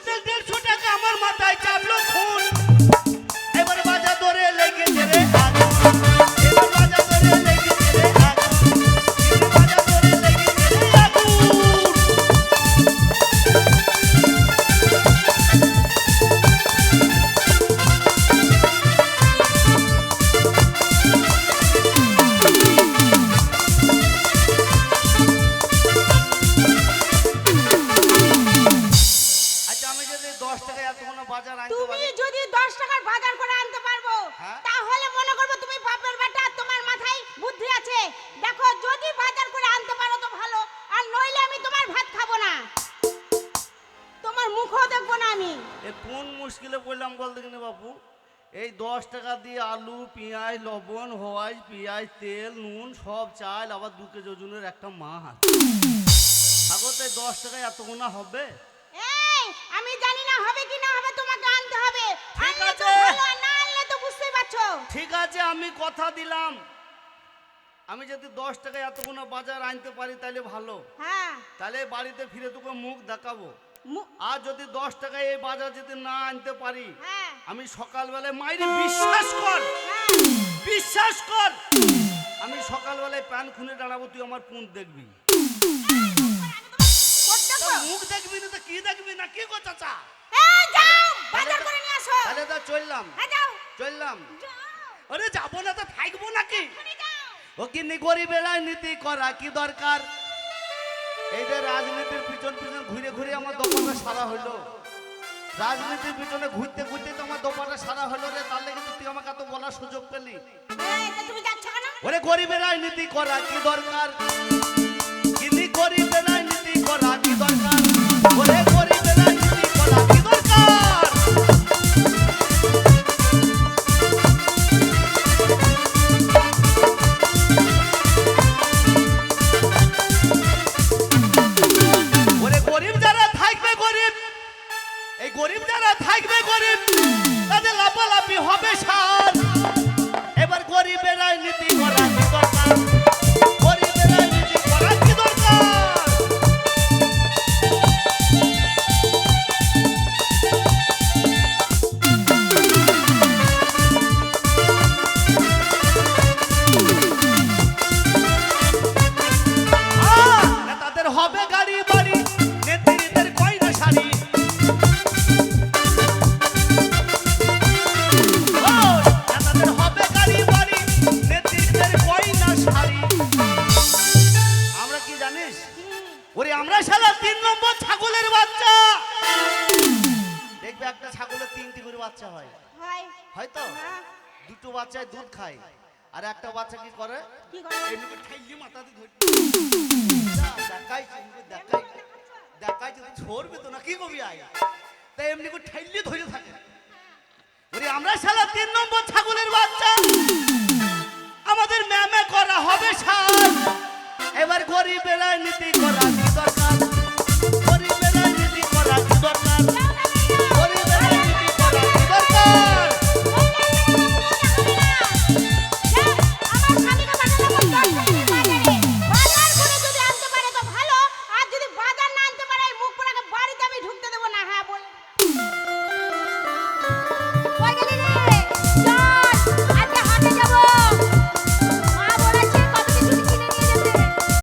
Antes মুখও দেখব না আমি। এ কোন মুশকিলে পড়লাম বল দেখিনি বাপু? এই দশ টাকা দিয়ে আলু পেঁয়াজ লবণ হওয়াই পেঁয়াজ তেল নুন সব চাল আবার দু কেজি ওজনের একটা মাছ। আগত এই দশ টাকায় এতগুলো হবে? এই আমি জানি না হবে কি না হবে তোমাকে আনতে হবে। ঠিক আছে। না আনলে তো বুঝতেই পারছ। ঠিক আছে আমি কথা দিলাম। আমি যদি দশ টাকায় এতগুলো বাজার আনতে পারি তাহলে ভালো। হ্যাঁ। তাহলে বাড়িতে ফিরে তোকে মুখ দেখাবো। আর যদি দশ টাকায় এই বাজার যদি না আনতে পারি হ্যাঁ। আমি সকালবেলায় মাইরে বিশ্বাস কর। হ্যাঁ বিশ্বাস কর। আমি সকালবেলায় প্যান খুলে দাঁড়াবো তুই আমার পুঁত দেখবি। মুখ দেখবি না তো কি দেখবি না? কি করে নিয়ে আসো। তাহলে তো চললাম। হ্যাঁ চললাম। আরে যাব না তো থাকব নাকি? ও কিন্তু গরিবের রাজনীতি করা কি দরকার? এই যে রাজনীতির পিছন পিছন ঘুরে ঘুরে আমার দোকানটা সারা হলো রাজনীতির পিছনে ঘুরতে ঘুরতে তো আমার দোকানটা সারা হলো রে তার কিন্তু তুই আমাকে এত বলার সুযোগ পেলি। ওরে গরিবের রাজনীতি করা কি দরকার? ওরে আমরা শালা তিন নম্বর ছাগলের বাচ্চা। দেখবে একটা ছাগলের তিনটি করে বাচ্চা হয়। হয়। হয়তো হ্যাঁ দুটো বাচ্চায় দুধ খায়। আর একটা বাচ্চা কি করে? দেখাই দেখাই। দেখাই যদি ছড়বে তো না কি কবি আয় তাই এমনি করে ঠাইলে ধরে থাকে। ওরে আমরা শালা তিন নম্বর ছাগলের বাচ্চা। বেড়ায় নীতি করা